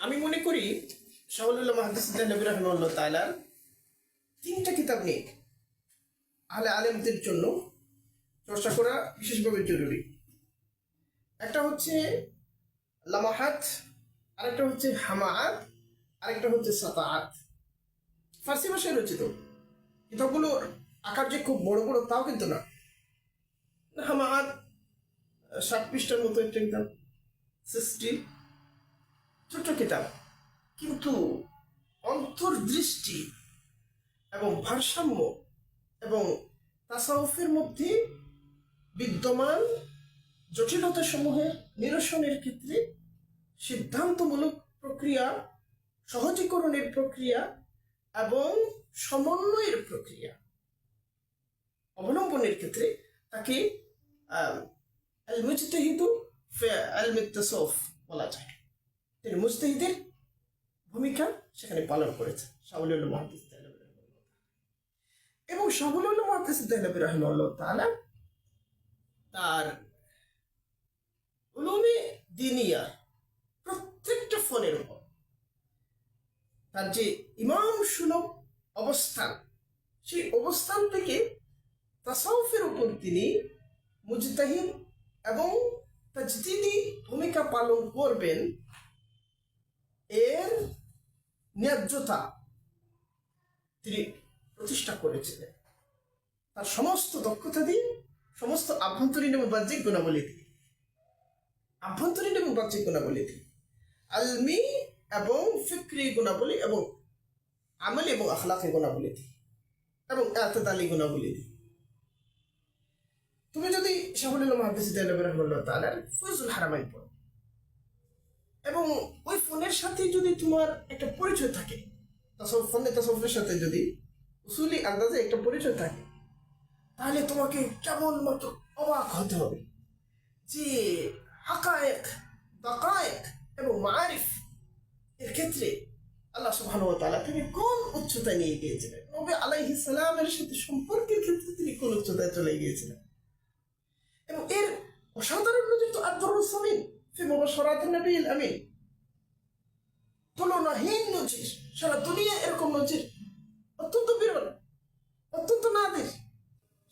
আমি মনে করি শাহুল্লাহ মাহাদিসুদ্দাহ নবী রহমাল্লাহ তালার তিনটা কিতাব নিয়ে আলে আলেমদের জন্য চর্চা করা বিশেষভাবে জরুরি। একটা হচ্ছে লামাহাত, আরেকটা হচ্ছে হামাআত, আরেকটা হচ্ছে সাতাআত। ফার্সি ভাষায় রচিত। কিতাবগুলোর আকার যে খুব বড় বড়, তাও কিন্তু না। হামাআত, ষাট পৃষ্ঠার মতো একটা কিতাব সৃষ্টি ছোট্ট কিতাব, কিন্তু অন্তর্দৃষ্টি এবং ভারসাম্য এবং তাসাউফের মধ্যে বিদ্যমান জটিলতা সমূহের নিরসনের ক্ষেত্রে সিদ্ধান্তমূলক প্রক্রিয়া, সহজীকরণের প্রক্রিয়া এবং সমন্বয়ের প্রক্রিয়া অবলম্বনের ক্ষেত্রে তাকে আল মুজতাহিদু আল বলা যায়। তিনি মুস্তাহিদের ভূমিকা সেখানে পালন করেছেন। শাহুল মহাদিস এবং শাহুল মহাদিস রহমাল্লাহ তাআলা তার উলুমে দিনিয়া প্রত্যেকটা ফোনের উপর তার যে ইমাম সুলভ অবস্থান, সেই অবস্থান থেকে তাসাউফের উপর তিনি মুজতাহিদ এবং তাজদিদি ভূমিকা পালন করবেন এর ন্যায্যতা তিনি প্রতিষ্ঠা করেছিলেন। তার সমস্ত দক্ষতা দিয়ে, সমস্ত আভ্যন্তরীণ এবং বাহ্যিক গুণাবলী দিয়ে। আভ্যন্তরীণ এবং বাহ্যিক গুণাবলী দিয়ে। আলমি এবং ফিক্রি গুণাবলী এবং আমলি এবং আখলাকি গুণাবলী দিয়ে এবং এতদালি গুণাবলী দিয়ে। তুমি যদি শাহুল মহাদিস রহমুল্লাহ তালার ফজুল হারামাইন পড়ো এবং ওই ফোনের সাথে যদি তোমার একটা পরিচয় থাকে, তাসব ফোনে তাসবের সাথে যদি উসুলি আন্দাজে একটা পরিচয় থাকে, তাহলে তোমাকে কেবলমাত্র অবাক হতে হবে? যে হাকায়েক দাকায়েক এবং মারিফ এর ক্ষেত্রে আল্লাহ সুবহান ওয়া তাআলা তিনি কোন উচ্চতায় নিয়ে গিয়েছিলেন? নবী আলাইহিস সালামের সাথে সম্পর্কের ক্ষেত্রে তিনি কোন উচ্চতায় চলে গিয়েছিলেন? এবং এর অসাধারণ নজির তো আব্দুর সামিন, ফি মুবাশশারাত নবীল আমিন। তুলনাহীন নজির। সারা দুনিয়া এরকম নজির। অত্যন্ত বিরল, অত্যন্ত নাদির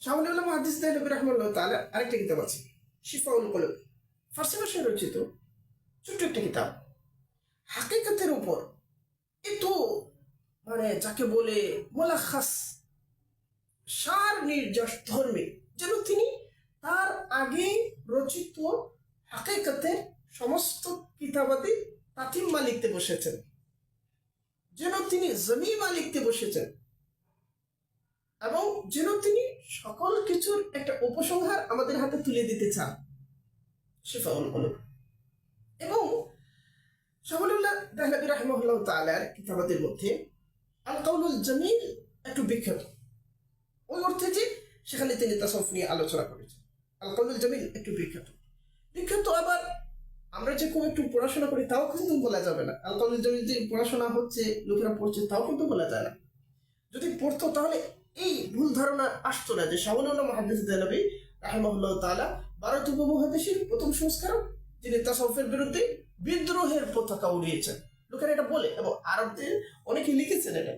শাহুল হাদিস নবী রহমাল্লাহ তাআলা আরেকটা কিতাব আছে, শিফাউল কলব। ফার্সি ভাষায় রচিত, ছোট্ট একটা কিতাব। হাকিকতের উপর এত মানে যাকে বলে মোলাখাস, সার নির্যাস ধর্মে, যেন তিনি তার আগে রচিত হাকিকতের সমস্ত কিতাবাদি তাতিম্মা লিখতে বসেছেন। যেন তিনি জমিমা লিখতে বসেছেন। এবং যেন তিনি সকল কিছুর একটা উপসংহার আমাদের হাতে তুলে দিতে চান। শিফাউল কলব এবং শাহুল্লাহ দেহলাবি রাহমাহুল্লাহ তাআলার কিতাবাদের মধ্যে আল কাউলুল জামিল একটু বিখ্যাত। ওই অর্থে যে সেখানে তিনি তাসফ নিয়ে আলোচনা করেছেন। আল কাউলুল জামিল একটু বিখ্যাত। বিখ্যাত আবার আমরা যে খুব একটু পড়াশোনা করি, তাও কিন্তু বলা যাবে না। জামিল যে পড়াশোনা হচ্ছে, লোকেরা পড়ছে, তাও কিন্তু বলা যায় না। যদি পড়তো তাহলে এই ভুল ধারণা আসতো না যে শাহুল্লাহ মহাদিস দেহলাবি রাহমাহুল্লাহ তাআলা ভারত উপমহাদেশের প্রথম সংস্কারক, যিনি তাসফের বিরুদ্ধে বিদ্রোহের পতাকা উড়িয়েছেন। লোকেরা এটা বলে এবং আরবদের অনেকে লিখেছেন এটা।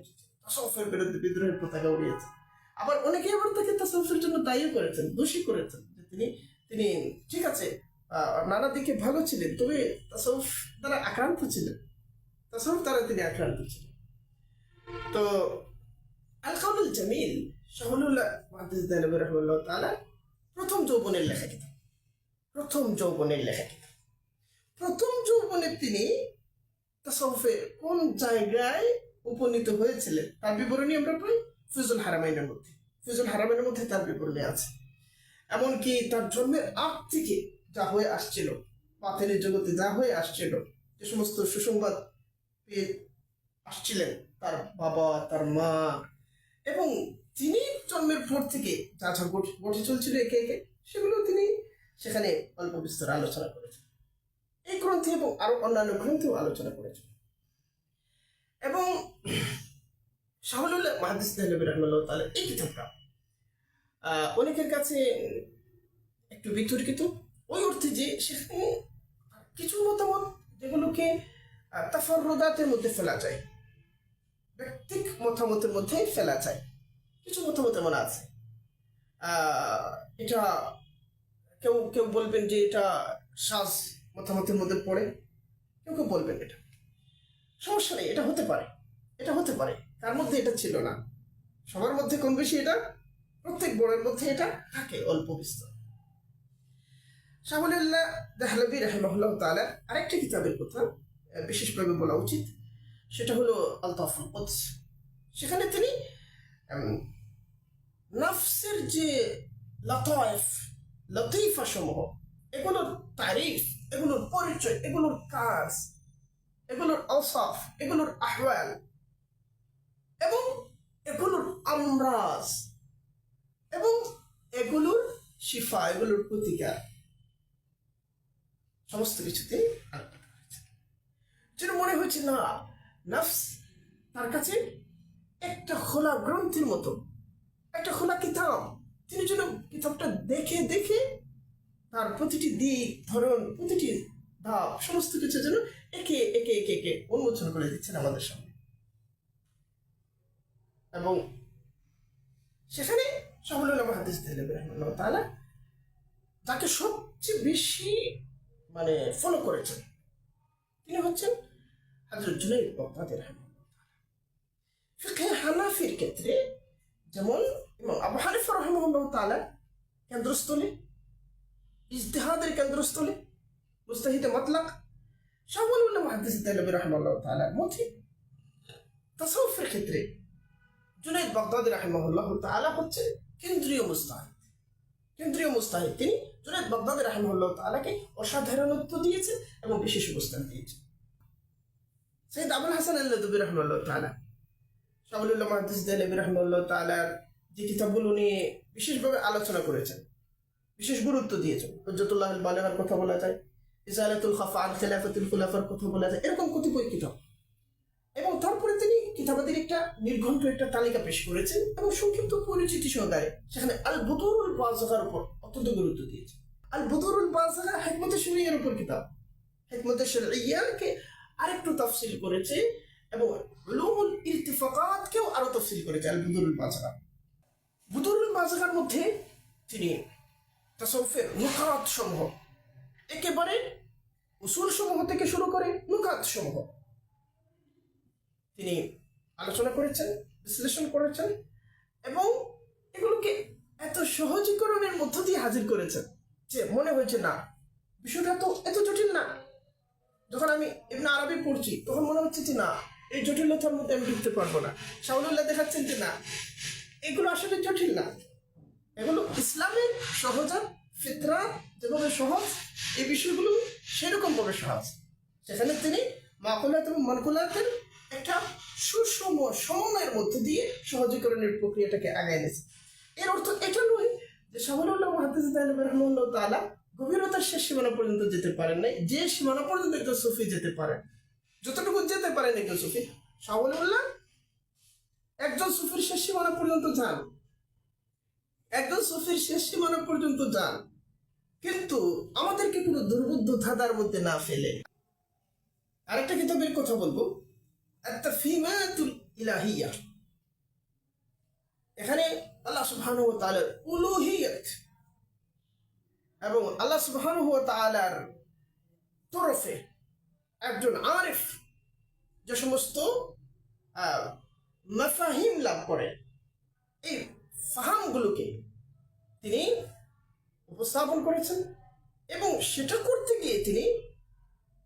তাসফের বিরুদ্ধে বিদ্রোহের পতাকা উড়িয়েছেন। আবার অনেকে আবার তাকে তাসফের জন্য দায়ী করেছেন, দোষী করেছেন যে তিনি তিনি ঠিক আছে নানা দিকে ভালো ছিলেন, তবে তাসফ তারা আক্রান্ত ছিলেন। তাসফ তারা তিনি আক্রান্ত ছিলেন। তো আল কাউলুল জামিল দানবী রহমাল্লাহ প্রথম যৌবনের লেখা কিতাব প্রথম যৌবনের লেখা কিতাব প্রথম যৌবনে তিনি তাসাউফে কোন জায়গায় উপনীত হয়েছিলেন, তার বিবরণী আমরা পাই ফিজুল হারামাইনের মধ্যে। ফিজুল হারামাইনের মধ্যে তার বিবরণী আছে। এমনকি তার জন্মের আগ থেকে যা হয়ে আসছিল, পাথরের জগতে যা হয়ে আসছিল, যে সমস্ত সুসংবাদ পেয়ে আসছিলেন তার বাবা, তার মা এবং তিনি জন্মের পর থেকে যা যা ঘটে চলছিল একে একে, সেগুলো তিনি সেখানে অল্প বিস্তর আলোচনা করেছেন। এই গ্রন্থে এবং আরও অন্যান্য গ্রন্থেও আলোচনা করেছেন। এবং শাহুল্লাহ মাহাদিস দেহলবী রহমাল্লাহ তাআলা এই কিতাবটা অনেকের কাছে একটু বিতর্কিত। ওই অর্থে যে সেখানে কিছু মতামত যেগুলোকে আহ, তাফাররুদাতের মধ্যে ফেলা যায়। ব্যক্তিক মতামতের মধ্যে ফেলা যায়। কিছু মতামত এমন আছে। এটা কেউ কেউ বলবেন যে এটা সাজ মতামতের মধ্যে পড়ে। কেউ কেউ বলবেন এটা। সমস্যা নেই এটা হতে পারে। এটা হতে পারে। তার মধ্যে এটা ছিল না। সবার মধ্যে কম বেশি এটা প্রত্যেক বড়ের মধ্যে এটা থাকে অল্প বিস্তর। শাহুল্লাহ দেহলবি রহমল্লাহ তালা আরেকটা কিতাবের কথা বিশেষভাবে বলা উচিত, সেটা হলো আলতাফুল কুদস সেখানে তিনি নফসের যে লতায়েফ লতিফা সমূহ এগুলোর তারিফ, এগুলোর পরিচয়, এগুলোর কাজ, এগুলোর অসাফ এগুলোর আহওয়াল, এবং এগুলোর আমরাজ, এবং এগুলোর শিফা, এগুলোর প্রতিকার। সমস্ত কিছুতে আলোচনা করেছে যেন মনে হয়েছে, না, নফস তার কাছে একটা খোলা গ্রন্থের মতো, একটা খোলা কিতাব। তিনি যেন কিতাবটা দেখে দেখে তার প্রতিটি দিক, ধরন, প্রতিটি ধাপ, সমস্ত কিছু যেন একে একে একে একে উন্মোচন করে দিচ্ছেন আমাদের সামনে। এবং সেখানে শাহুল হাদিস তাআলা, যাকে সবচেয়ে বেশি মানে ফলো করেছেন। তিনি হচ্ছেন হাজরত জুনাইদ রহমাল্লাহ ফিকহে হানাফির ক্ষেত্রে যেমন আবু হানিফা রহমাল্লাহ কেন্দ্রস্থলে, ইজতিহাদের কেন্দ্রস্থলে, মুস্তাহিদে মতলাক শাহুল হাদিস দিলেন রহমাল্লাহ তাআলার মধ্যে তাসাউফের ক্ষেত্রে জুনাইদ বাগদাদি রাহিমাহুল্লাহ তাআলা হচ্ছে কেন্দ্রীয় মুস্তাহিদ। কেন্দ্রীয় মুস্তাহিদ তিনি জুনাইদ বাগদাদি রাহিমাহুল্লাহ তাআলাকে অসাধারণত্ব দিয়েছেন এবং বিশেষ অবস্থান দিয়েছেন সৈয়দ আবুল হাসান রহমাল্লাহ তাআলা শাহুল্লাহ রহমাল্লাহ তাআলার যে কিতাবগুলো নিয়ে বিশেষভাবে আলোচনা করেছেন, বিশেষ গুরুত্ব দিয়েছেন। হজ্জতুল্লাহ বালেগার কথা বলা যায় ইসালাতুল খাফা আল খেলাফাতুল খুলাফার কথা বলা যায়, এরকম কতিপয় কিতাব। এবং তিনি কিতাবাদের একটা নির্ঘণ্ট একটা তালিকা পেশ করেছেন এবং সংক্ষিপ্ত পরিচিতি সহকারে সেখানে আল বুদুরুল বাজাগার উপর অত্যন্ত গুরুত্ব দিয়েছে। আল বুদুরুল বাজাগা হেকমতে শরিয়ার উপর কিতাব। হেকমতে শরিয়াকে আরেকটু তফসিল করেছে এবং উলুমুল ইরতিফাকাতকেও আরও তাফসিল করেছে আল বুদুরুল বাজাগা বুদুরুল বাজাগার মধ্যে তিনি তাসৌফের নুকাত সমূহ, একেবারে উসুল সমূহ থেকে শুরু করে নুকাত সমূহ। তিনি আলোচনা করেছেন, বিশ্লেষণ করেছেন এবং এগুলোকে এত সহজীকরণের মধ্য দিয়ে হাজির করেছেন যে মনে হয়েছে, না, বিষয়টা তো এত জটিল না। যখন আমি এমনি আরবি পড়ছি, তখন মনে হচ্ছে যে, না, এই জটিলতার মধ্যে আমি ঢুকতে পারব না। শাহুল্লাহ দেখাচ্ছেন যে, না, এগুলো আসলে জটিল না। এগুলো ইসলামের সহজাত ফিতরা যেভাবে সহজ, এই বিষয়গুলো সেরকমভাবে সহজ। সেখানে তিনি মাকুলাত এবং মনকুলাতের একটা সুষম সমন্বয়ের মধ্যে দিয়ে সহজীকরণের প্রক্রিয়াটাকে আগে এনেছে। এর অর্থ এটা নয় যে শাহুল্লাহ মহাদিস রহমুল্লাহ তালা গভীরতার শেষ সীমানা পর্যন্ত যেতে পারেন নাই, যে সীমানা পর্যন্ত একজন সুফি যেতে পারেন যতটুকু যেতে পারেন একজন সুফি। শাহুল্লাহ একজন সুফির শেষ সীমানা পর্যন্ত যান। একজন সুফির শেষ সীমানা পর্যন্ত যান। কিন্তু আমাদেরকে কোনো দুর্বুদ্ধ ধাঁধার মধ্যে না ফেলে। আরেকটা কিতাবের কথা বলব। এখানে আল্লাহ উলুহিয়ত এবং আল্লাহ তাআলার তরফে একজন আরিফ যে সমস্ত মাফাহিম লাভ করে। এই ফাহামগুলোকে তিনি উপস্থাপন করেছেন এবং সেটা করতে গিয়ে তিনি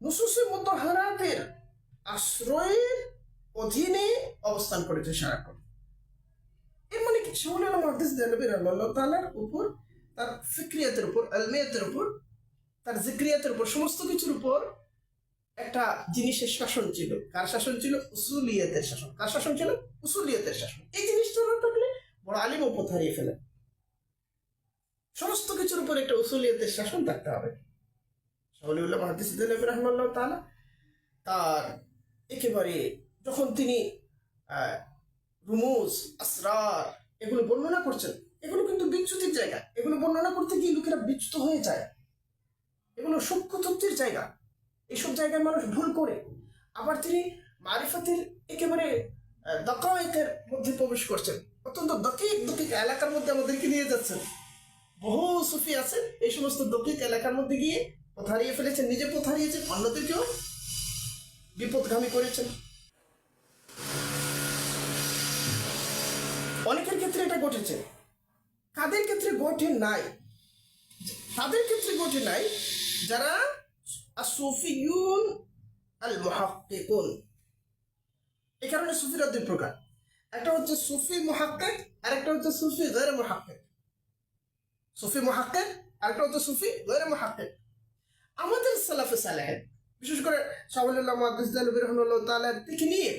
নুসুসে মতহারাতের আশ্রয়ের অধীনে অবস্থান করেছে সারাক্ষণ। এর মানে কি? আলম হাদিস দেনবী রহমাল্লাহ তাআলার উপর, তার ফিক্রিয়াতের উপর, আলমিয়াতের উপর, তার জিক্রিয়াতের উপর, সমস্ত কিছুর উপর একটা জিনিসের শাসন ছিল। কার শাসন ছিল? উসুলিয়াতের শাসন। কার শাসন ছিল? উসুলিয়াতের শাসন। এই জিনিসটা না থাকলে বড় আলিম উপর হারিয়ে ফেলে। সমস্ত কিছুর উপর একটা উসুলিয়াতের শাসন থাকতে হবে। শাহুলিউল্লাহ মাহাদিস রহমাল্লাহ তাআলা। তার একেবারে যখন তিনি রুমুজ আসরার এগুলো বর্ণনা করছেন এগুলো কিন্তু বিচ্যুতির জায়গা। এগুলো বর্ণনা করতে গিয়ে লোকেরা বিচ্যুত হয়ে যায়। এগুলো সূক্ষ্ম তথ্যের জায়গা। এইসব জায়গায় মানুষ ভুল করে। আবার তিনি মারিফাতের একেবারে আহ, দকায়েকের মধ্যে প্রবেশ করছেন। অত্যন্ত দকিক দকিক এলাকার মধ্যে আমাদেরকে নিয়ে যাচ্ছেন। বহু সুফি আছেন এই সমস্ত দকিক এলাকার মধ্যে গিয়ে পথ হারিয়ে ফেলেছেন নিজে পথ হারিয়েছেন অন্যদেরকেও বিপদগামী করেছেন অনেকের ক্ষেত্রে এটা ঘটেছে। কাদের ক্ষেত্রে ঘটে নাই? তাদের ক্ষেত্রে ঘটে নাই যারা আসুফিউন আল মুহাক্কিকুন এই কারণে সুফিরা দুই প্রকার। একটা হচ্ছে সুফি মুহাক্কিক আর একটা হচ্ছে সুফি সুফি আর একটা হচ্ছে সুফি আমাদের সালাফে বিশেষ করে শাহুল্লাহ মুহাদ্দিস দালবি রহমাল্লাহ তাআলা থেকে নিয়ে,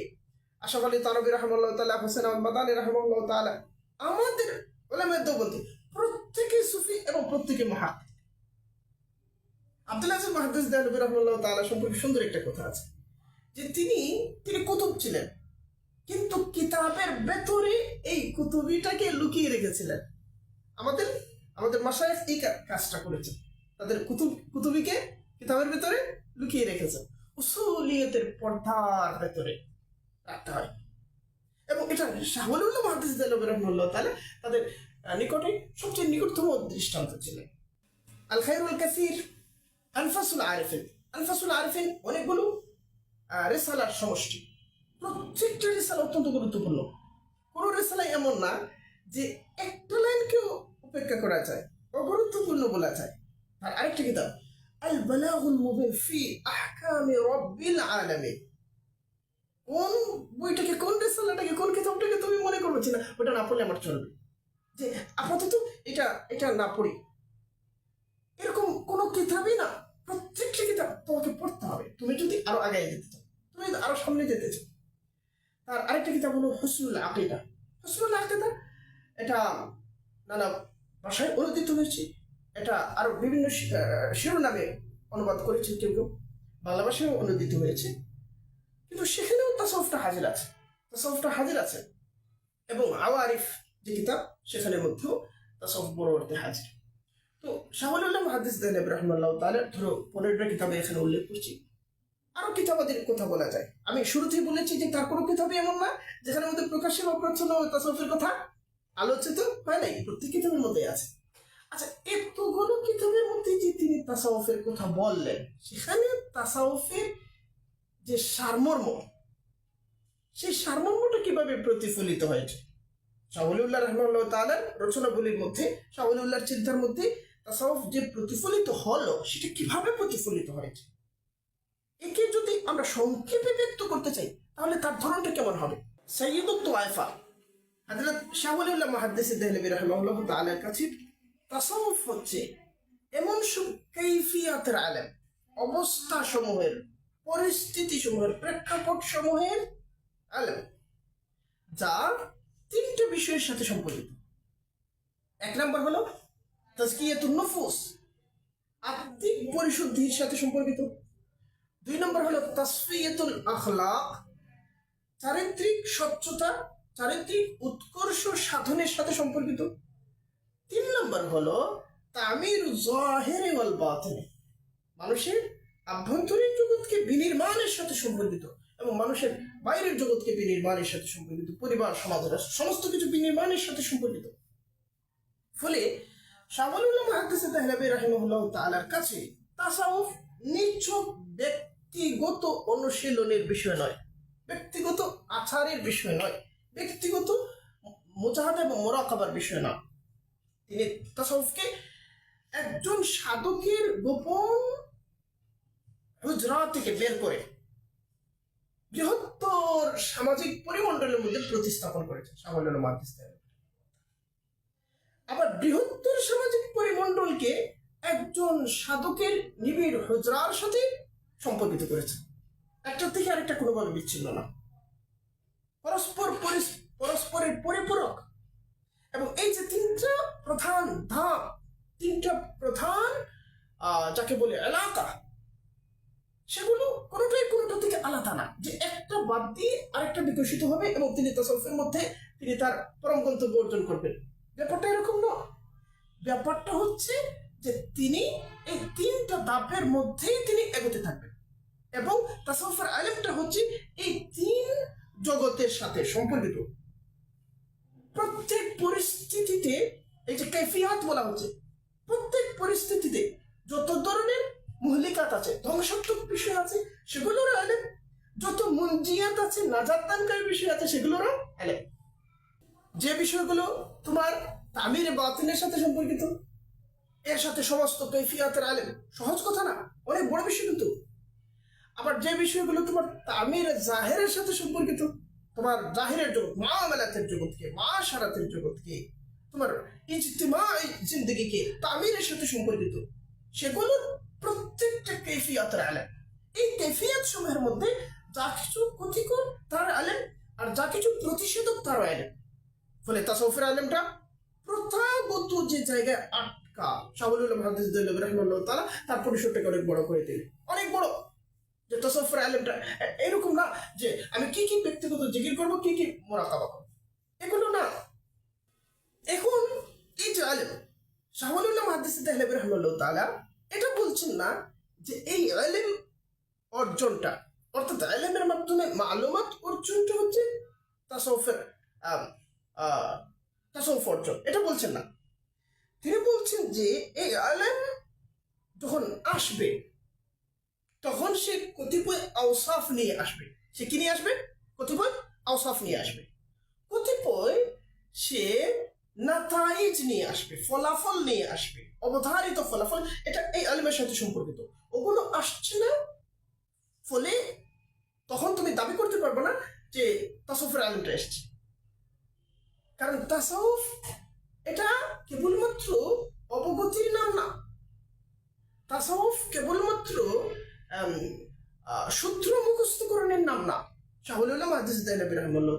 আশরাফ আলী তানবী রহমাল্লাহ তাআলা, হোসেন আহমদ মাদানী রহমাল্লাহ তাআলা আমাদের ওলামায়ে দেওবন্দি প্রত্যেকে সুফি এবং প্রত্যেকে দালবি রহমাল্লাহ তাআলা সম্পর্কে সুন্দর একটা কথা আছে, যে তিনি তিনি কুতুব ছিলেন, কিন্তু কিতাবের ভেতরে এই কুতুবিটাকে লুকিয়ে রেখেছিলেন। আমাদের আমাদের মাসায় এই কাজটা করেছেন তাদের কুতুব, কুতুবিকে কিতাবের ভেতরে লুকিয়ে রেখেছেন উসুলিয়তের পর্দার ভেতরে রাখতে হয়। এবং এটা শাহুল্লাহ মাহাদিস রহমুল্লাহ তাহলে তাদের নিকটে সবচেয়ে নিকটতম দৃষ্টান্ত ছিলেন আল খাইরুল কাসির, আনফাসুল আরিফিন। আনফাসুল আরিফিন অনেকগুলো রেসালার সমষ্টি। প্রত্যেকটা রেসালা অত্যন্ত গুরুত্বপূর্ণ। কোনো রেসালাই এমন না যে একটা লাইনকেও উপেক্ষা করা যায়, অগুরুত্বপূর্ণ বলা যায়। আর আরেকটা কিতাব আল বালাগুল মুবিন ফি আহকামি রাব্বিল আলামিন। কোন বইটাকে, কোন রেসালাটাকে কোন কিতাবটাকে তুমি মনে করবে না, ওটা না পড়লে আমার চলবে? যে আপাতত এটা এটা না পড়ি। এরকম কোনো কিতাবই না, প্রত্যেকটা কিতাব তোমাকে পড়তে হবে। তুমি যদি আরও আগে যেতে চাও, তুমি আরও সামনে যেতে চাও। তার আরেকটা কিতাব হলো হসনুল আকিদা। হসনুল আকিদা এটা নানা ভাষায় অনুদিত হয়েছে। এটা আরও বিভিন্ন শিরোনামে অনুবাদ করেছেন কেউ কেউ। বাংলা ভাষায় অনুদিত হয়েছে। কিন্তু সেখানেও তাসফটা হাজির আছে। তাসফটা হাজির আছে। এবং আওয়ারিফ যে কিতাব, সেখানের মধ্যেও তাসফ অর্থে হাজির। তো শাহুল্লাহ হাদিস দেন রহমাল্লাহ তাহলে ধরো পনেরোটা কিতাবে এখানে উল্লেখ করছি। আরও কিতাবাদের কথা বলা যায়। আমি শুরুতেই বলেছি যে তার কোনো কিতাবে এমন না যেখানে মধ্যে প্রকাশ্যে বা প্রচ্ছন্ন তাসফের কথা আলোচিত হয় নাই, প্রত্যেক কিতাবের মধ্যে আছে। আচ্ছা এতগুলো কিতাবের মধ্যে যে তিনি তাসাউফের কথা বললেন, সেখানে তাসাউফের যে সারমর্ম সেই সারমর্মটা কীভাবে প্রতিফলিত হয়েছে? শাহুলিউল্লাহ রহমাল্লাহ তালার রচনাগুলির মধ্যে শাহুলিউল্লাহর চিন্তার মধ্যে তাসাউফ যে প্রতিফলিত হলো, সেটা কীভাবে প্রতিফলিত হয়েছে? একে যদি আমরা সংক্ষেপে ব্যক্ত করতে চাই, তাহলে তার ধরনটা কেমন হবে? সৈয়দুল তোয়াইফা হযরত শাহুলিউল্লাহ মুহাদ্দিস দেহলভী রাহিমাহুল্লাহ তাআলার কাছে, তাসাউফ হচ্ছে এমন সব কৈফিয়াতের আলেম অবস্থা সমূহের পরিস্থিতি সমূহের প্রেক্ষাপট সমূহের আলেম যা তিনটে বিষয়ের সাথে সম্পর্কিত। এক নম্বর হলো, তাজকিয়াতুন নফুস, আত্মিক পরিশুদ্ধির সাথে সম্পর্কিত। দুই নম্বর হলো, তাসফিয়াতুল আখলাক, চারিত্রিক স্বচ্ছতা, চারিত্রিক উৎকর্ষ সাধনের সাথে সম্পর্কিত। তিন নম্বর হলো, তামির জাহেরে ওয়াল বাতিনে, মানুষের আভ্যন্তরীণ জগৎকে বিনির্মাণের সাথে সম্পর্কিত। এবং মানুষের বাইরের জগৎকে বিনির্মাণের সাথে সম্পর্কিত, পরিবার, সমাজ সমস্ত কিছু বিনির্মাণের সাথে সম্পর্কিত। ফলে তাআলার কাছে তাসাউফ নিছক ব্যক্তিগত অনুশীলনের বিষয় নয়। ব্যক্তিগত আচারের বিষয় নয়। ব্যক্তিগত মোজাহাদ এবং মোরাকাবার বিষয় না তিনি তাসাউফকে একজন সাধকের গোপন হুজরা থেকে বের করে বৃহত্তর সামাজিক পরিমণ্ডলের মধ্যে প্রতিস্থাপন করেছেন সামান্য মাদ্রিস্তান আবার বৃহত্তর সামাজিক পরিমণ্ডলকে একজন সাধকের নিবিড় হুজরার সাথে সম্পর্কিত করেছে। একটা থেকে আরেকটা কোনোভাবে বিচ্ছিন্ন না। পরস্পর পরিস- পরস্পরের পরিপূরক। এবং এই যে তিনটা প্রধান ধাপ, তিনটা প্রধান যাকে বলে এলাকা সেগুলো কোনোটাই কোনোটা থেকে আলাদা না। যে একটা বাদ দিয়ে আরেকটা বিকশিত হবে এবং তিনি তাসফের মধ্যে তিনি তার পরম গন্তব্য অর্জন করবেন। ব্যাপারটা এরকম না ব্যাপারটা হচ্ছে যে তিনি এই তিনটা ধাপের মধ্যেই তিনি এগোতে থাকবেন। এবং তাসাউফের আলেমটা হচ্ছে এই তিন জগতের সাথে সম্পর্কিত। প্রত্যেক পরিস্থিতিতে এই যে কৈফিয়াত বলা হচ্ছে, প্রত্যেক পরিস্থিতিতে যত ধরনের মহলিকাত আছে ধ্বংসাত্মক বিষয় আছে, সেগুলোর আলেম। যত মুনজিয়াত আছে নাজাত দানকারী বিষয় আছে, সেগুলোরও আলেম। যে বিষয়গুলো তোমার তামির বাতিনের সাথে সম্পর্কিত, এর সাথে সমস্ত কৈফিয়াতের আলেম। সহজ কথা না, অনেক বড় বিষয় কিন্তু। আবার যে বিষয়গুলো তোমার তামির জাহেরের সাথে সম্পর্কিত, তোমার জাহিরের জগৎ মা মেলাতের জগৎকে মা সারাতের জগৎকে তোমার ইজতিমা জিন্দগিকে তামিরের সাথে সম্পর্কিত, সেগুলোর প্রত্যেকটা কৈফিয়াতের আলেম। এই কৈফিয়াত সমূহের মধ্যে যা কিছু ক্ষতিকর, তার আলেম, আর যা কিছু প্রতিষেধক তার আলেম। ফলে তাসৌফের আলেমটা প্রথাগত যে জায়গায় আটকা শাহুল হাদিস রহমাল্লাহ তালা তার পরিসরটাকে অনেক বড় করে দিলেন। অনেক বড়। যে তসফর আলেমটা এরকম না যে আমি কি কি ব্যক্তিগত জিকির করব, কি কি মোরাকাবা করব। এগুলো না। এখন এই যে আলেম শাহুল্লাহ হাদিস রহমাল্লাহ তালা এটা বলছেন না যে এই আলেম অর্জনটা, অর্থাৎ আলেমের মাধ্যমে মালুমাত অর্জনটা হচ্ছে তাসৌফের তাসৌফ অর্জন। এটা বলছেন না। তিনি বলছেন যে এই আলেম যখন আসবে, তখন সে কতিপয় আওসাফ নিয়ে আসবে। সে কি নিয়ে আসবে? কতিপয় আওসাফ নিয়ে আসবে। কতিপয় সে নাতাইজ নিয়ে আসবে, ফলাফল নিয়ে আসবে, অবধারিত ফলাফল, এটা এই আলিমের সাথে সম্পর্কিত। ওগুলো আসছে না ফলে তখন তুমি দাবি করতে পারবে না যে তাসফের আলিমটা এসছে। কারণ তাসাউফ এটা কেবলমাত্র অবগতির নাম না। তাসাউফ কেবলমাত্র সূত্র মুখস্থকরণের নাম না। শাহুল্লাহ মাহাদিস দাইলাবি রহমুল্লাহ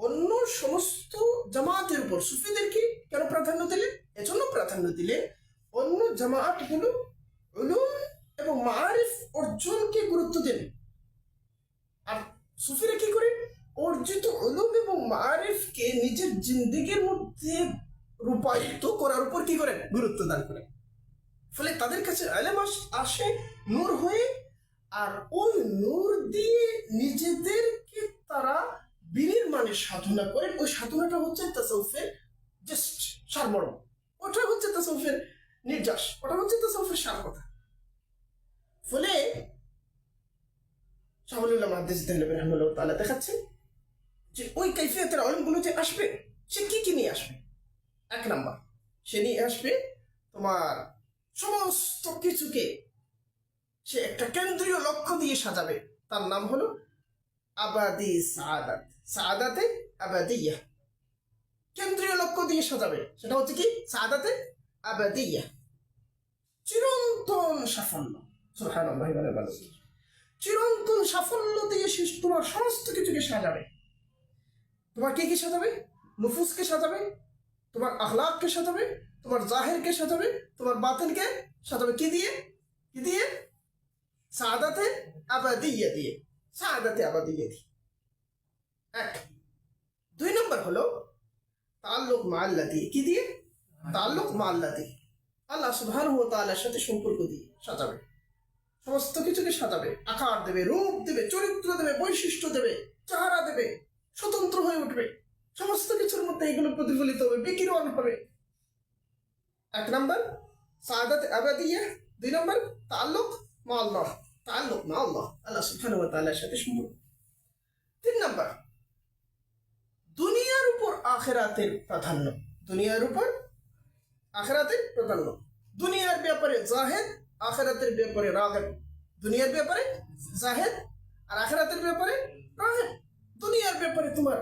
অন্য সমস্ত জামাতের উপর সুফিদেরকে কেন প্রাধান্য দিলেন এজন্য প্রাধান্য দিলেন অন্য জামাতগুলো উলুম এবং মারিফ অর্জনকে গুরুত্ব দেন আর সুফিরা কি করেন অর্জিত উলুম এবং মারিফকে নিজের জিন্দিগির মধ্যে রূপায়িত করার উপর কি করেন? গুরুত্ব দান করেন। ফলে তাদের কাছে আলেম আসে নূর হয়ে, আর ওই নূর দিয়ে নিজেদেরকে তারা বিনির্মাণের সাধনা করেন। ওই সাধনাটা হচ্ছে তাসাউফের জাস্ট সারমর্ম। ওটা হচ্ছে তাসাউফের নির্যাস। ওটা হচ্ছে তাসাউফের সার কথা ফলে শাহুল্লাহ মাহাদিস দেহলবী রহমুল্লাহ তাআলা দেখাচ্ছেন যে ওই কৈফিয়তের আলমগুলো যে আসবে, সে কি কি নিয়ে আসবে? এক নাম্বার, সে নিয়ে আসবে তোমার সমস্ত কিছুকে সে একটা কেন্দ্রীয় লক্ষ্য দিয়ে সাজাবে। তার নাম হলো আবাদি সাদাত। সাদাতে আবাদিয়া। কেন্দ্রীয় লক্ষ্য দিয়ে সাজাবে। সেটা হচ্ছে কি? সাদাতে আবাদিয়া। চিরন্তন সাফল্য। চিরন্তন সাফল্য দিয়ে তোমার সমস্ত কিছুকে সাজাবে। তোমার কে কি সাজাবে? নুফুসকে সাজাবে, তোমার আখলাককে সাজাবে, তোমার জাহেরকে সাজাবে, তোমার বাতিনকে সাজাবে কি দিয়ে? কি দিয়ে? সাদাতে আবাদিয়া দিয়ে। সাদাতে আবাদিয়া দিয়ে। এক দুই নম্বর হলো তাল্লুক মাল্লা দিয়ে কি দিয়ে? তাল্লুক মাল্লা দিয়ে। আল্লাহ সুবহানাহু ওয়া তাআলার সাথে সম্পর্ক দিয়ে সাজাবে। সমস্ত কিছুকে সাজাবে। আকার দেবে রূপ দেবে চরিত্র দেবে বৈশিষ্ট্য দেবে চেহারা দেবে স্বতন্ত্র হয়ে উঠবে। সমস্ত কিছুর মধ্যে এগুলো প্রতিফলিত হবে বিকিরণ হবে। এক নম্বর সাদাত আবাদিয়া। দুই নম্বর তাল্লুক মা আল্লাহ তাল্লুক মা আল্লাহ আল্লাহ সুবহানাহু ওয়া তাআলার সাথে সম্পর্ক। তিন নম্বর দুনিয়ার উপর আখেরাতের প্রাধান্য। দুনিয়ার উপর আখেরাতের প্রাধান্য। দুনিয়ার ব্যাপারে জাহেদ, আখেরাতের ব্যাপারে রাগেব। দুনিয়ার ব্যাপারে জাহেদ আর আখেরাতের ব্যাপারে রাগেব। দুনিয়ার ব্যাপারে তোমার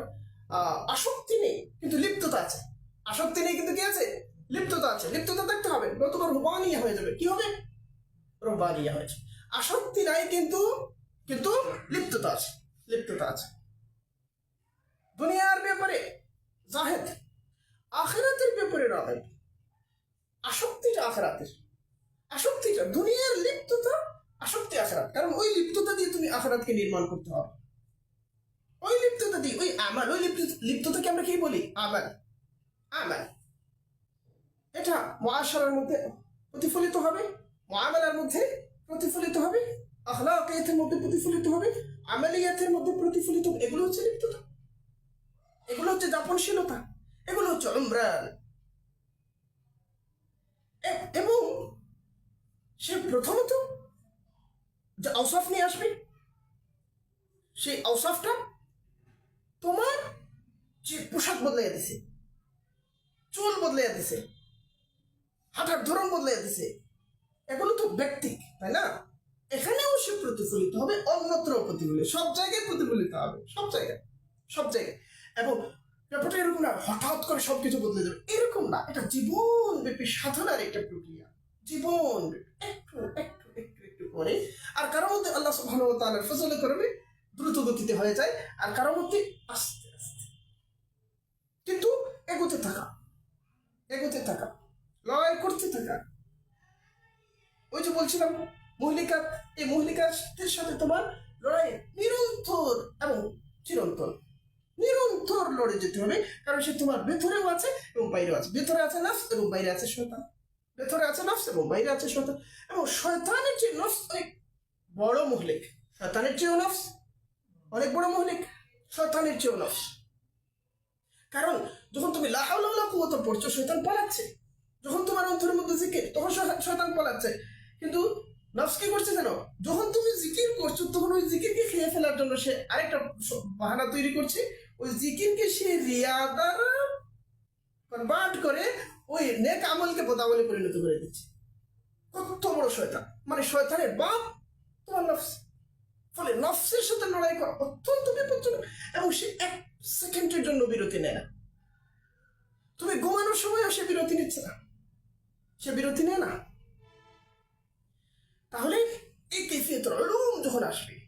আসক্তি নেই, কিন্তু লিপ্ততা আছে। আসক্তি নেই কিন্তু কি আছে? লিপ্ততা আছে। লিপ্ততা দেখতে হবে। নতুবা রুবানিয়া হয়ে যাবে। কি হবে? রুবানিয়া হয়েছে। আসক্তি নাই কিন্তু কিন্তু লিপ্ততা আছে। লিপ্ততা আছে। দুনিয়ার ব্যাপারে জাহেদ, আখেরাতের ব্যাপারে রাগেব। আসক্তিটা আখেরাতের। আসক্তিটা দুনিয়ার লিপ্ততা, আসক্তি আখেরাত। কারণ ওই লিপ্ততা দিয়ে তুমি আখেরাতকে নির্মাণ করতে হবে। ওই লিপ্ততা দিয়ে, ওই আমাল, ওই লিপ্ত- লিপ্ততাকে আমরা কি বলি? আমাল। আমাল। এটা মহাশালার মধ্যে প্রতিফলিত হবে। মহামেলার মধ্যে প্রতিফলিত হবে। আখলাকিয়াতের মধ্যে প্রতিফলিত হবে। আমেলিয়াতের মধ্যে প্রতিফলিত হবে। এগুলো হচ্ছে লিপ্ততা। এগুলো হচ্ছে যাপনশীলতা, এগুলো হচ্ছে উমরান এবং সে প্রথমত যে আউসাফ নিয়ে আসবে, সেই আউসাফটা তোমার যে পোশাক বদলাই দিছে, চুল বদলাই দিছে, হাঁটার ধরন বদলাই দিছে, এগুলো তো ব্যক্তিক, তাই না? এখানেও সে প্রতিফলিত হবে, অন্যত্র প্রতিফলিত, সব জায়গায় প্রতিফলিত হবে, সব জায়গায় সব জায়গায়। এবং ব্যাপারটা এরকম না, হঠাৎ করে সবকিছু বদলে যাবে। এরকম না, এটা জীবন ব্যাপী সাধনার একটা প্রক্রিয়া। জীবন একটু একটু একটু একটু করে। আর কারোর মধ্যে আল্লাহ সুবহানাহু ওয়া তাআলার ফজলে করবে দ্রুত গতিতে হয়ে যায়, আর কারোর মধ্যে আস্তে আস্তে। কিন্তু এগোতে থাকা এগোতে থাকা, লড়াই করতে থাকা। ওই যে বলছিলাম মহিলিকা এই মহিলিকাদের সাথে তোমার লড়াই নিরন্তর এবং চিরন্তন নিরন্তর যেতে হবে, কারণ সে তোমার ভেতরেও আছে এবং বাইরেও আছে। ভেতরে আছে নফস এবং বাইরে আছে শয়তান। ভেতরে আছে নফস এবং বাইরে আছে শয়তান। এবং শয়তানের যে নফস অনেক বড় মহলিক। শয়তানের চেয়েও নফস অনেক বড় মহলিক। শয়তানের চেয়েও নফস। কারণ যখন তুমি লাহাউলা কুয়াত পড়ছো, শয়তান পালাচ্ছে। যখন তোমার অন্তরের মধ্যে জিকির, তখন শয়- শয়তান পালাচ্ছে। কিন্তু নফস কি করছে জানো? যখন তুমি জিকির করছ, তখন ওই জিকিরকে খেয়ে ফেলার জন্য সে আরেকটা বাহানা তৈরি করছে। ওই জিকিরকে সে রিয়া দ্বারা কনভার্ট করে ওই নেক আমলকে বদাবলি পরিণত করে দিচ্ছে। কত বড় শয়তান। মানে শয়তানের বাপ তোমার নফস। ফলে নফসের সাথে লড়াই করা অত্যন্ত বিপজ্জনক এবং সে এক সেকেন্ডের জন্য বিরতি নেয় না। তুমি ঘুমানোর সময়ও সে বিরতি নিচ্ছে না। সে বিরতি নেয় না। তাহলে এই কৈফিয়তের অলুম যখন আসবে,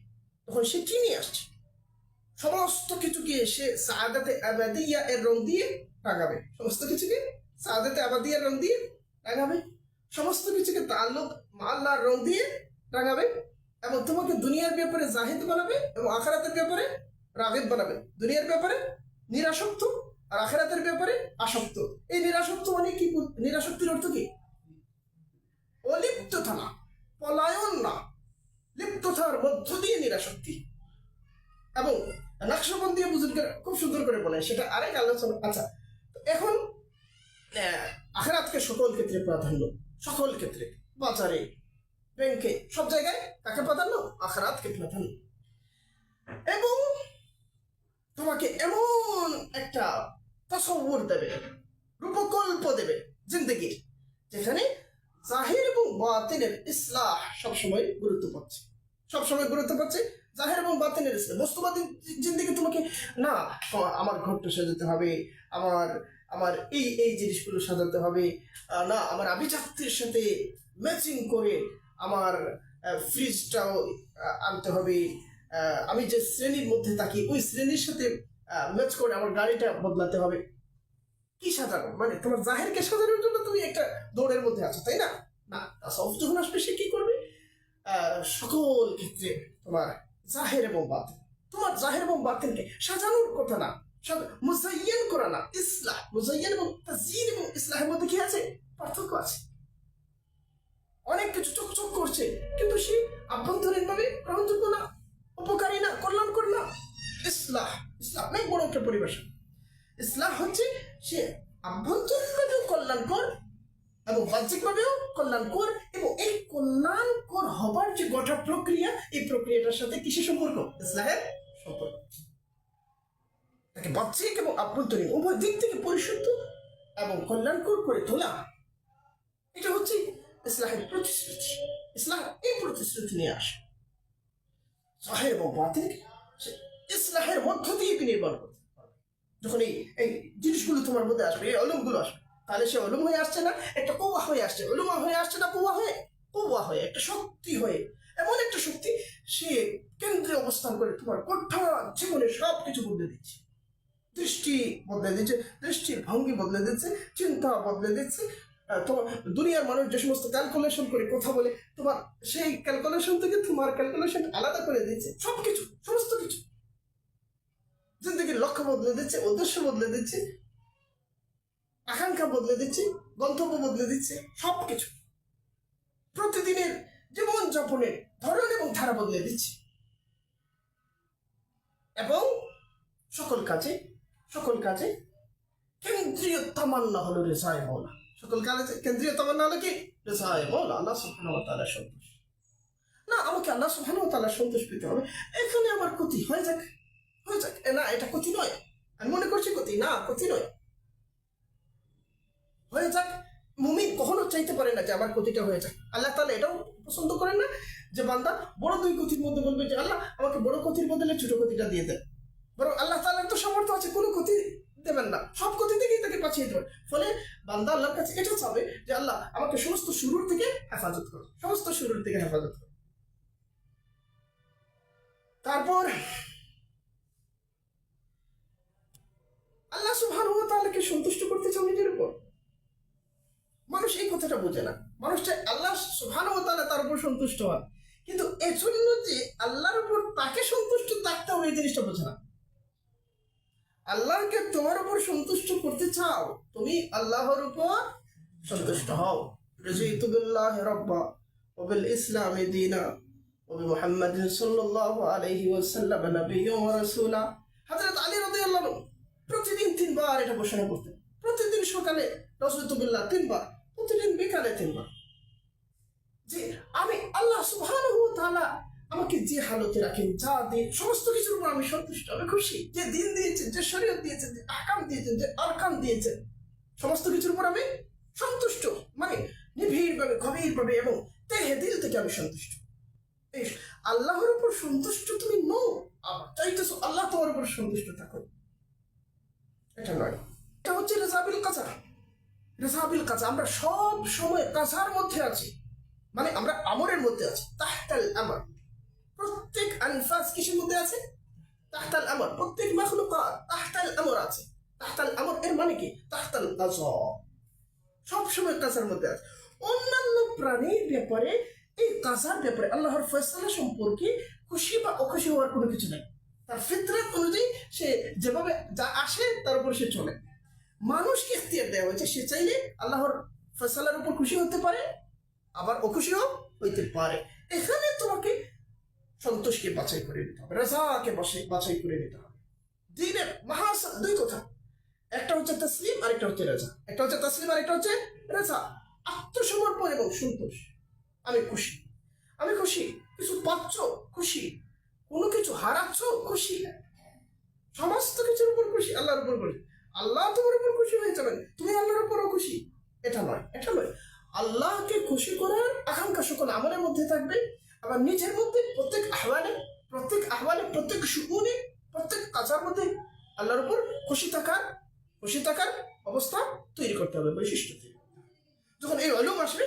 তখন সে নিয়ে আসছে? সমস্ত কিছুকে সে সাদাতে আবাদিয়া এর রং দিয়ে রাগাবে সমস্ত কিছুকে সাদাতে আবাদিয়ার রং দিয়ে রাগাবে সমস্ত কিছুকে তাল্লুক আল্লাহর রং দিয়ে রাগাবে এবং তোমাকে দুনিয়ার ব্যাপারে জাহিদ বানাবে এবং আখারাতের ব্যাপারে রাগিব বানাবে। দুনিয়ার ব্যাপারে নিরাসক্ত আর আখেরাতের ব্যাপারে আসক্ত। এই নিরাসক্ত মানে কি? নিরাসক্তির অর্থ কি? অলিপ্ততা না পলায়ন না। লিপ্ততার মধ্য দিয়ে নিরাসক্তি। এবং নকশবন্দি বুজুর্গের খুব সুন্দর করে বলে, সেটা আরেক আলোচনা। আচ্ছা এখন আখেরাতকে সকল ক্ষেত্রে প্রাধান্য, সকল ক্ষেত্রে, বাজারে, ব্যাংকে, সব জায়গায় কাকে প্রাধান্য? আখেরাতকে প্রাধান্য। এবং তোমাকে এমন একটা তসব্বুর দেবে, রূপকল্প দেবে জিন্দগির যেখানে জাহির এবং বাতিনের ইসলাহ সবসময় গুরুত্ব পাচ্ছে। সবসময় গুরুত্ব পাচ্ছে। জাহের এবং বাতিনের বস্তুবাদী জিন্দিগি তোমাকে, না আমার ঘরটা সাজাতে হবে, আমার আমার এই এই জিনিসগুলো সাজাতে হবে না, আমার আভিজাত্যের সাথে ম্যাচিং করে আমার ফ্রিজটাও আনতে হবে আমি যে শ্রেণির মধ্যে থাকি, ওই শ্রেণির সাথে ম্যাচ করে আমার গাড়িটা বদলাতে হবে। কি সাজানো? মানে তোমার জাহেরকে সাজানোর জন্য তুমি একটা দৌড়ের মধ্যে আছো, তাই না? না সব যখন আসবে সে কি করবে? সকল ক্ষেত্রে তোমার জাহের এবং বাতিন তোমার জাহের এবং বাতিনকে সাজানোর কথা না মুজাইয়ান করা না, ইসলাহ। মুজাইয়ান এবং তাজিন এবং ইসলাহের মধ্যে কি আছে? পার্থক্য আছে। অনেক কিছু চোখ করছে, কিন্তু সে আভ্যন্তরীণ ভাবে গ্রহণযোগ্য না, উপকারী না, কল্যাণকর না। ইসলাম বড় একটা ইসলাম হচ্ছে সে আভ্যন্তরীণভাবেও কল্যাণকর এবং বাহ্যিকভাবেও কল্যাণকর এবং এই কল্যাণকর হবার যে গোটা প্রক্রিয়া, এই প্রক্রিয়াটার সাথে কিসের সম্পর্ক? ইসলাহের সম্পর্ক। তাকে বাহ্যিক এবং আভ্যন্তরীণ, উভয় দিক থেকে পরিশুদ্ধ এবং কল্যাণকর করে তোলা। এটা হচ্ছে ইসলাহের প্রতিশ্রুতি। ইসলাম এই প্রতিশ্রুতি নিয়ে আসে। জাহের এবং বাতিল ইসলাহের মধ্য দিয়ে বিনির্মাণ করতে। যখন এই এই জিনিসগুলো তোমার মধ্যে আসবে, এই অলমগুলো আসবে তাহলে সে অলম হয়ে আসছে না? একটা কৌয়া হয়ে আসছে। অলুমা হয়ে আসছে না কৌয়া হয়ে? কৌয়া হয়ে, একটা শক্তি হয়ে। এমন একটা শক্তি সে কেন্দ্রে অবস্থান করে তোমার গোটা জীবনে সব কিছু বদলে দিচ্ছে। দৃষ্টি বদলে দিচ্ছে, দৃষ্টির ভঙ্গি বদলে দিচ্ছে, চিন্তা বদলে দিচ্ছে। তোমার দুনিয়ার মানুষ যে সমস্ত ক্যালকুলেশন করে কথা বলে, তোমার সেই ক্যালকুলেশন থেকে তোমার ক্যালকুলেশন আলাদা করে দিচ্ছে সব কিছু সমস্ত কিছু। জিন্দগির লক্ষ্য বদলে দিচ্ছে, উদ্দেশ্য বদলে দিচ্ছে। আকাঙ্ক্ষা বদলে দিচ্ছে, গন্তব্য বদলে দিচ্ছে সব কিছু প্রতিদিনের জীবন যাপনের ধরন এবং ধারা বদলে দিচ্ছি। এবং সকল কাজে সকল কাজে কেন্দ্রীয় তামান্না হলো রেসায় মৌলা সকল কাজে কেন্দ্রীয় তামান্না হলো কি? রেসায় মৌলা আল্লাহ সুবহানাহু সন্তোষ না, আমাকে আল্লাহ সুবহানাহু তাআলা সন্তোষ পেতে হবে। এখানে আমার ক্ষতি হয়ে যাক হয়ে যাক। না, এটা ক্ষতি নয়। আমি মনে করছি ক্ষতি না, ক্ষতি নয়। হয়ে যাক। মুমিন কখনো চাইতে পারে না যে আমার ক্ষতিটা হয়ে যাক। আল্লাহ তাহলে এটাও পছন্দ করেন না যে বান্দা বড় দুই ক্ষতির মধ্যে বলবে যে আল্লাহ আমাকে বড় ক্ষতির বদলে ছোট ক্ষতিটা দিয়ে দেন। বরং আল্লাহ তাআলার তো সামর্থ্য আছে, কোনো ক্ষতি দেবেন না। সব ক্ষতি থেকেই তাকে বাঁচিয়ে দেবেন। ফলে বান্দা আল্লাহর কাছে এটা চাবে যে আল্লাহ আমাকে সমস্ত শুরুর থেকে হেফাজত করো সমস্ত শুরুর থেকে হেফাজত করো তারপর আল্লাহ সুবহানাহু তাআলাকে সন্তুষ্ট করতে চাও নিজের উপর? মানুষ এই কথাটা বোঝে না। মানুষটা আল্লাহ ওয়া তাআলা তার উপর সন্তুষ্ট হয়। কিন্তু এজন্য যে আল্লাহর উপর তাকে সন্তুষ্ট থাকতে হবে এই জিনিসটা বোঝে না। আল্লাহকে তোমার উপর সন্তুষ্ট করতে চাও, তুমি আল্লাহর উপর সন্তুষ্ট হও। রাজিতু বিল্লাহি রাব্বা ওয়া বিল ইসলামি দীনা ওয়া সাল্লাল্লাহু আলাইহি ওয়াসাল্লাম নাবিয়্যা ওয়া রাসূলা। হযরত আলী রাদিয়াল্লাহু প্রতিদিন তিনবার এটা ঘোষণা করতেন। প্রতিদিন সকালে রাসূলুল্লাহ বিল্লাহ তিনবার প্রতিদিন বিকালে তিনবার। যে আমি আল্লাহ সুবহানাহু ওয়া তাআলা আমাকে যে হালতে রাখেন, যা দিন সমস্ত কিছুর উপর আমি সন্তুষ্ট, আমি খুশি। যে দিন দিয়েছেন, যে শরীয়ত দিয়েছেন, যে আকাম দিয়েছেন, যে আরকাম দিয়েছেন, সমস্ত কিছুর উপর আমি সন্তুষ্ট মানে নিবিড় ভাবে গভীর ভাবে এবং তেহে দিল থেকে আমি সন্তুষ্ট। আল্লাহর উপর সন্তুষ্ট তুমি নো আবার চাইতেছো আল্লাহ তোমার উপর সন্তুষ্ট থাকো এটা নয়। এটা হচ্ছে রেজাবিল কাজা রেজাবিল কাজা, আমরা সব সময় কাজার মধ্যে আছি। মানে আমরা আমরের মধ্যে আছি। তাহতাল আমর। প্রত্যেক আনফাস কিসের মধ্যে আছে? তাহতাল আমর। প্রত্যেক মাখলুকা তাহতাল আমর আছে। তাহতাল আমর এর মানে কি? তাহতাল কাজা। সব সময় কাজার মধ্যে আছে। অন্যান্য প্রাণীর ব্যাপারে, এই কাজার ব্যাপারে আল্লাহর ফয়সালা সম্পর্কে খুশি বা অখুশি হওয়ার কোনো কিছু নাই। তার ফিতরাত অনুযায়ী সে যেভাবে যা আসে, তার উপর সে চলে। মানুষকে এখতিয়ার দেওয়া হয়েছে, সে চাইলে আল্লাহর ফয়সালার উপর খুশি হতে পারে, আবার অখুশিও হইতে পারে। এখানে তোমাকে সন্তোষকে বাছাই করে নিতে হবে, রাজাকে বাছাই করে নিতে হবে। দিনের মহাস দুই কথা। একটা হচ্ছে তসলিম আর একটা হচ্ছে রাজা। একটা হচ্ছে তসলিম আর একটা হচ্ছে রাজা। আত্মসমর্পণ এবং সন্তোষ। আমি খুশি। আমি খুশি। কিছু পাচ্ছ? খুশি। কোনো কিছু হারাচ্ছ? খুশি। সমস্ত কিছুর উপর খুশি। আল্লাহর উপর খুশি। আল্লাহ তোমার উপর খুশি হয়ে যাবেন। তুমি আল্লাহর উপরও খুশি। এটা নয় এটা নয়। আল্লাহকে খুশি করার আকাঙ্ক্ষা সকল আমলের মধ্যে থাকবে। আবার নিজের মধ্যে প্রত্যেক আহ্বানে প্রত্যেক আহ্বানে প্রত্যেক সুগুনে প্রত্যেক কাজের মধ্যে আল্লাহর উপর খুশি থাকার খুশি থাকার অবস্থা তৈরি করতে হবে, বৈশিষ্ট্য তৈরি যখন এই অলুম আসবে,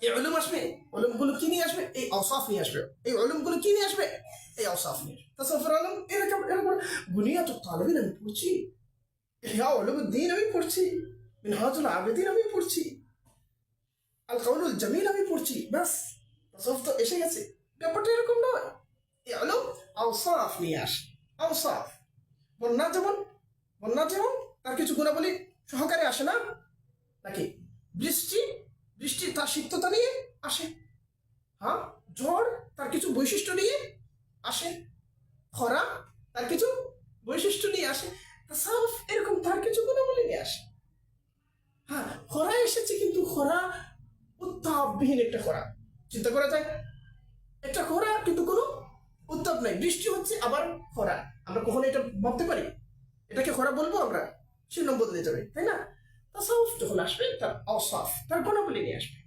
এই অলুম আসবে অলুমগুলো কি নিয়ে আসবে? এই অসাফ নিয়ে আসবে। এই অলুমগুলো কি নিয়ে আসবে? এই অসাফ নিয়ে আসবে। আলম এরকম এরকম বুনিয়াত তালবিন আমি পড়ছি। ইহয়া উলুমুদ্দিন আমি পড়ছি, মিনহাজুল আবেদিন আমি পড়ছি আল কাউলুল জামিল আমি পড়ছি, ব্যাস তাসাউফ তো এসে গেছে। ব্যাপারটা এরকম নয়। এই আলম, আওসাফ নিয়ে আসে, আওসাফ। বন্যা যেমন বন্যা যেমন, তার কিছু গুণাবলী সহকারে আসে না? নাকি? বৃষ্টি বৃষ্টি তার সিক্ততা নিয়ে আসে। হ্যাঁ? ঝড় তার কিছু বৈশিষ্ট্য নিয়ে আসে। খরা তার কিছু বৈশিষ্ট্য নিয়ে আসে। তাসাউফ এরকম তার কিছু গুণাবলী নিয়ে আসে। হ্যাঁ খরা এসেছে কিন্তু খরা উত্তাপবিহীন একটা খরা। চিন্তা করা যায় একটা খরা কিন্তু কোনো উত্তাপ নাই, বৃষ্টি হচ্ছে, আবার খরা। আমরা কখনো এটা ভাবতে পারি? এটাকে খরা বলব আমরা? শিলম বদলে যাবে, তাই না? তাসাউফ যখন আসবে, তার অসাফ, তার গুণাবলী নিয়ে আসবে।